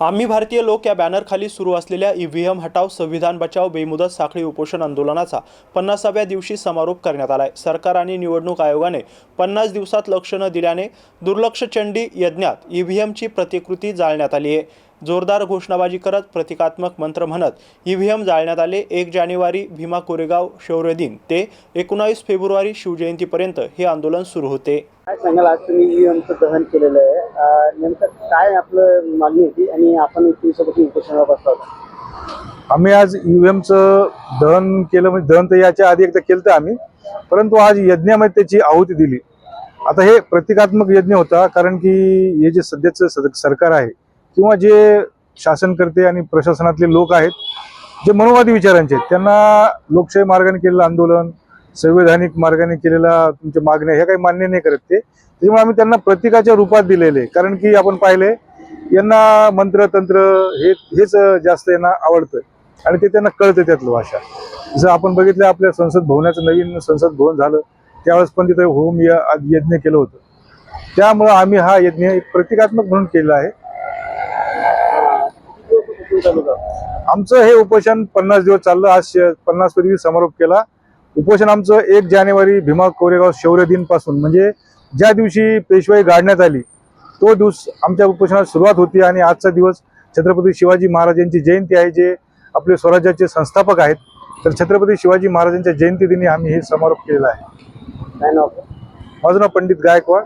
आम्ही भारतीय लोक या बॅनरखाली सुरू असलेल्या ईव्हीएम हटाव संविधान बचाव बेमुदत साखळी उपोषण आंदोलनाचा पन्नासाव्या दिवशी समारोप करण्यात आलाय. सरकार आणि निवडणूक आयोगाने पन्नास दिवसात लक्ष न दिल्याने दुर्लक्षचंडी यज्ञात ईव्हीएमची प्रतिकृती जाळण्यात आली आहे. जोरदार घोषणाबाजी करत प्रतिकात्मक मंत्र म्हणत ईव्हीएम जाळण्यात आले एक जानेवारी भीमा कोरेगाव शौर्य दिन ते एकोणावीस फेब्रुवारी शिवजयंतीपर्यंत हे आंदोलन सुरू होते. काय सांगाल? आज तुम्ही ईव्हीएमचं दहन केलेलं आहे. नेमकं काय आपलं मागणी होती आणि आपण एक उपोषणाला बसला होता आम्ही आज युएमचं दहन केलं म्हणजे दहन तर याच्या आधी एकदा केलं आम्ही परंतु आज यज्ञामध्ये त्याची आहुती दिली. आता हे प्रतिकात्मक यज्ञ होता कारण की हे जे सध्याचं सद- सरकार आहे किंवा जे शासनकर्ते आणि प्रशासनातले लोक आहेत जे मनोवादी विचारांचे आहेत त्यांना लोकशाही मार्गाने केलेलं आंदोलन संवैधानिक मार्गाने केलेला तुमच्या मागण्या हे काही मान्य नाही करत ते. त्याच्यामुळे आम्ही त्यांना प्रतीकाच्या रूपात दिलेले आहे. कारण की आपण पाहिले यांना मंत्र तंत्र हे हेच जास्त यांना आवडतं. आणि ते त्यांना कळतं त्यातलं भाषा. जसं आपण बघितलं आपल्या संसद भवनाचं नवीन संसद भवन झालं त्यावेळेस पण तिथे होम य- यज्ञ केलं होतं. त्यामुळं आम्ही हा यज्ञ प्रतिकात्मक म्हणून केलेला आहे. आमचं हे उपोषण पन्नास दिवस चाललं. आज पन्नास पूर्वी समारोप केला. उपोषण आमचं एक जानेवारी भीमा कोरेगाव शौर्य दिनपासून म्हणजे ज्या दिवशी पेशवाई गाडण्यात आली तो दिवस आमच्या उपोषणाला सुरुवात होती आणि आजचा दिवस छत्रपती शिवाजी महाराजांची जयंती आहे जे आपले स्वराज्याचे संस्थापक आहेत. तर छत्रपती शिवाजी महाराजांच्या जयंती दिनी आम्ही हे समारोप केलेला आहे. माझं नाव पंडित गायकवाड.